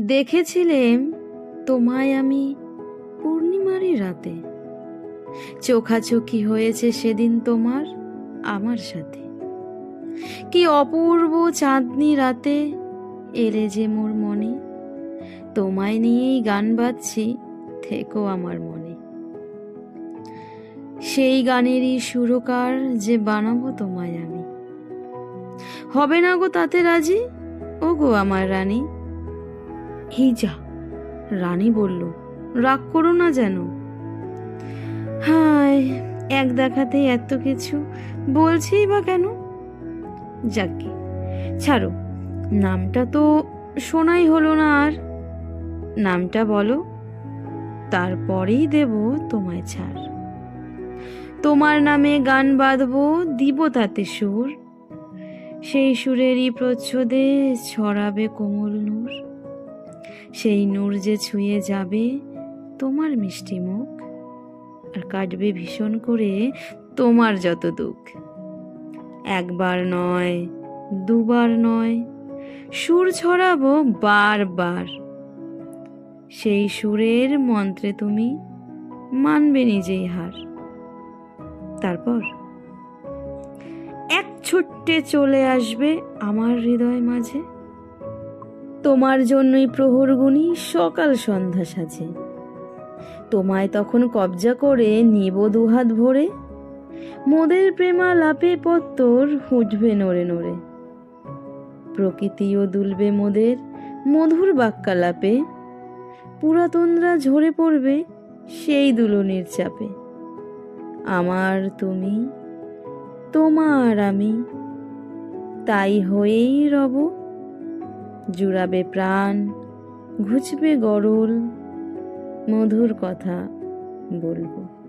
দেখেছিলেম তোমায় আমি পূর্ণিমারই রাতে। চোখাচোখি হয়েছে সেদিন তোমার আমার সাথে। কি অপূর্ব চাঁদনি রাতে এলে যে মোর মনে। তোমায় নিয়েই গান বাজছি, থেকো আমার মনে। সেই গানেরই সুরকার যে বানাবো তোমায় আমি। হবে না গো তাতে রাজি? ও গো আমার রানী। এই যা। রানী বলল, রাগ করো না যেন। হায়, এক দেখাতেই এত কিছু বলছেই বা কেন? যাকে ছাড়ো, নামটা তো শোনাই হলো না আর। নামটা বলো, তারপরেই দেব তোমায় ছাড়। তোমার নামে গান বাঁধবো, দিব তাতে সুর। সেই সুরেরই প্রচ্ছদে ছড়াবে কোমল নূর। সেই নূর যে ছুঁয়ে যাবে তোমার মিষ্টি মুখ, আর কাটবে ভীষণ করে তোমার যত দুঃখ। একবার নয়, দুবার নয়, সুর ছড়াবো বারবার। সেই সুরের মন্ত্রে তুমি মানবে নিজেই হার। তারপর এক ছুট্টে চলে আসবে আমার হৃদয় মাঝে। তোমার জন্যই প্রহরগুনি সকাল সন্ধ্যা সাজে। তোমায় তখন কবজা করে নিব দুহাত ভরে। মোদের প্রেমা লাপে পত্তর উঠবে নড়ে নড়ে। প্রকৃতিও দুলবে মোদের মধুর বাক্যালাপে। পুরাতনরা ঝরে পড়বে সেই দুলনির চাপে। আমার তুমি, তোমার আমি, তাই হয়েই রব জুড়াবে প্রাণ ঘুচবে গরল মধুর কথা বলব।